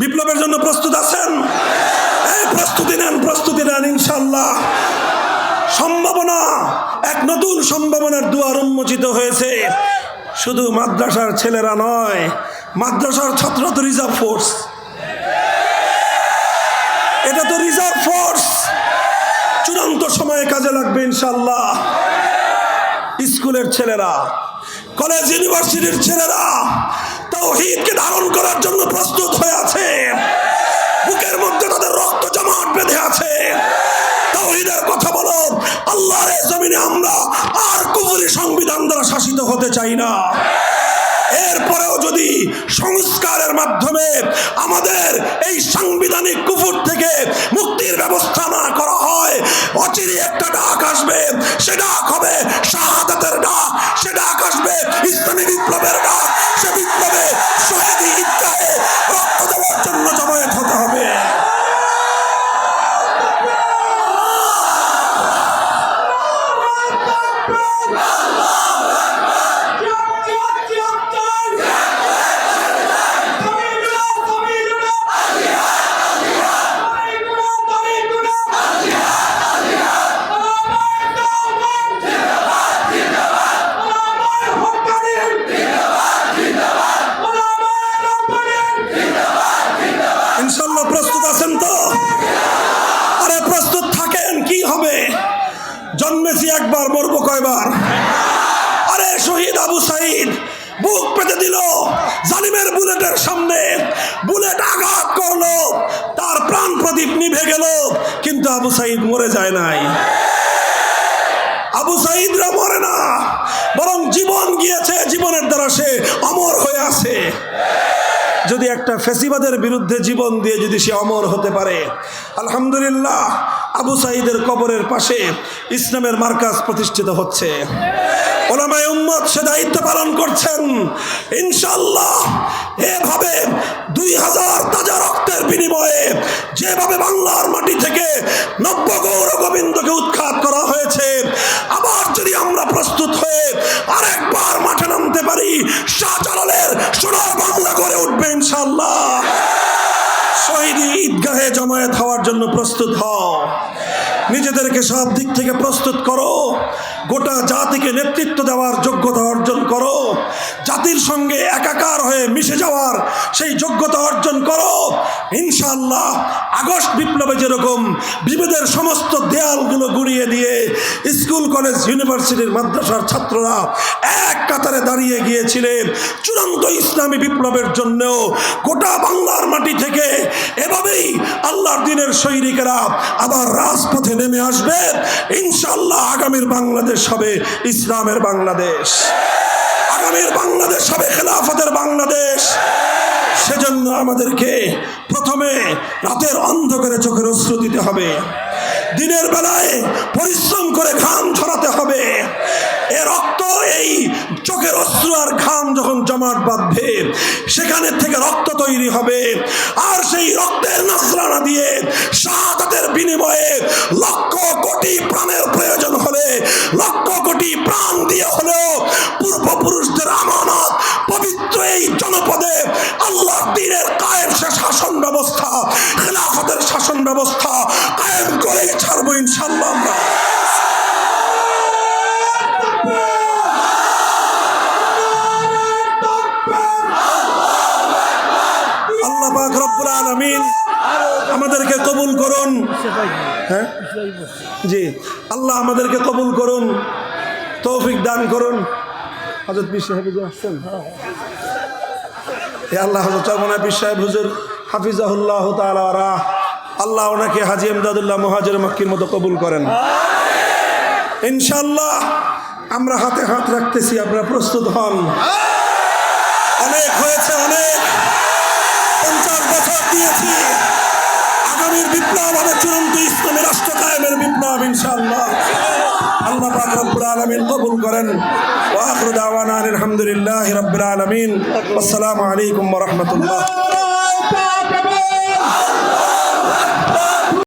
বিপ্লবের জন্য প্রস্তুত আছেন? প্রস্তুতি নেন প্রস্তুতি নেন ইনশাল্লাহ সম্ভাবনা, এক নতুন সম্ভাবনার দুয়ার উন্মোচিত হয়েছে। শুধু মাদ্রাসার ছেলেরা নয়, মাদ্রাসার ছাত্র তো রিজার্ভ ফোর্স এটা তো রিজার্ভ ফোর্স চূড়ান্ত সময়ে কাজে লাগবে ইনশাল্লাহ স্কুলের ছেলেরা, কলেজ, ইউনিভার্সিটির ছেলেরা তাওহীদকে ধারণ করার জন্য প্রস্তুত হয়ে আছে। বুকের মধ্যে তাদের রক্ত জমাট বেঁধে আছে। কথা জমিনে আমরা আর সংবিধান দ্বারা শাসিত হতে চাই না। এরপরেও যদি সংস্কারের মাধ্যমে আমাদের এই সাংবিধানিক কুফুর থেকে মুক্তির ব্যবস্থা না করা হয় অচিরে একটা ডাক আসবে। সে ডাক হবে শাহাদাতের ডাক, সে ডাক আসবে ইসলামী বিপ্লবের ডাক। প্রস্তুত আছেন তো? আরে প্রস্তুত থাকেন, কি হবে? জন্মেছি একবার, মরবো কয়বার? আরে শহীদ আবু সাইদ, বুক পেতে দিল জালিমের বুলেটের সামনে। বুলেট আঘাত করল, তার প্রাণ প্রদীপ নিভে গেল, কিন্তু আবু সাইদ মরে যায় নাই। আবু সাইদরা মরে না, বরং জীবন গিয়েছে, জীবনের দ্বারা সে অমর হয়ে যদি একটা ফেসিবাদের বিরুদ্ধে জীবন দিয়ে যদি সে অমর হতে পারে, আলহামদুলিল্লাহ, আবু সাইদের কবরের পাশে ইসলামের মার্কাজ প্রতিষ্ঠিত হচ্ছে। ওলামায় উম্মত সে দায়িত্ব পালন করছেন। ইনশাল্লাহ এভাবে দুই হাজার তাজা রক্তের বিনিময়ে যেভাবে বাংলার মাটি থেকে নব্য গৌর গোবিন্দকে উৎখাত করা হয়েছে, আবার যদি আমরা প্রস্তুত হয়ে প্রস্তুত হও। নিজেদেরকে সব দিক থেকে প্রস্তুত করো। গোটা জাতিকে নেতৃত্ব দেওয়ার যোগ্যতা অর্জন করো। জাতির সঙ্গে একাকার হয়ে মিশে যাওয়ার সেই যোগ্যতা অর্জন করো। ইনশাল্লাহ আগস্ট বিপ্লবে যেরকম বিভেদের সমস্ত দেয়ালগুলো গুড়িয়ে দিয়ে স্কুল, কলেজ, ইউনিভার্সিটির মাদ্রাসার ছাত্ররা এক কাতারে দাঁড়িয়ে গিয়েছিলেন চূড়ান্ত ইসলামী বিপ্লবের জন্যও। গোটা বাংলার মাটি থেকে আল্লাহর দিনের সৈনিকেরা আবার রাজপথে নেমে আসবে। ইনশাল্লাহ আগামীর বাংলাদেশ হবে ইসলামের বাংলাদেশ। আগামীর বাংলাদেশ হবে খেলাফতের বাংলাদেশ। সেজন্য আমাদেরকে প্রথমে রাতের অন্ধকারে চোখের অশ্রু দিতে হবে। দিনের বেলায় পরিশ্রম করে ঘাম ছড়াতে হবে। এ রক্ত এই চোখের অশ্রু আর ঘাম যখন জমাট বাঁধবে, সেখানে থেকে রক্ত তৈরি হবে। আর সেই রক্তের নাসরানা দিয়ে শাহাদাতের বিনিময়ে লক্ষ কোটি প্রাণের প্রয়োজন হলে, লক্ষ কোটি প্রাণ দিয়ে হলেও পূর্বপুরুষদের আমানত পবিত্র এই জনপদে আল্লাহ দিনের কায়েম সে শাসন ব্যবস্থা আমাদেরকে কবুল করুন। হ্যাঁ? জি। আল্লাহ আমাদেরকে কবুল করুন তৌফিক দান করুন। হজরত সাহেব আসছেন এ আল্লাহ হজরত চরমনা সাহেব হুজুর হাফিজাহুল্লাহ তালা আল্লাহ ওনাকে হাজি এমদাদুল্লাহ মহাজের মক্কির মতো কবুল করেন। ইনশাল্লাহ আমরা হাতে হাত রাখতেছি আপনারা প্রস্তুত হন। অনেক হয়েছে অনেক। পঞ্চাশ বছর দিয়েছি। আগামীর বিপ্লব হবে চূড়ান্ত ইসলামী রাষ্ট্র কায়েমের বিপ্লব, ইনশাআল্লাহ। আল্লাহ পাক রব্বুল আলামিন কবুল করেন। ওয়া আখিরু দাওয়ানা আলহামদুলিল্লাহি রাব্বিল আলামিন। আসসালামু আলাইকুম ওয়া রাহমাতুল্লাহ।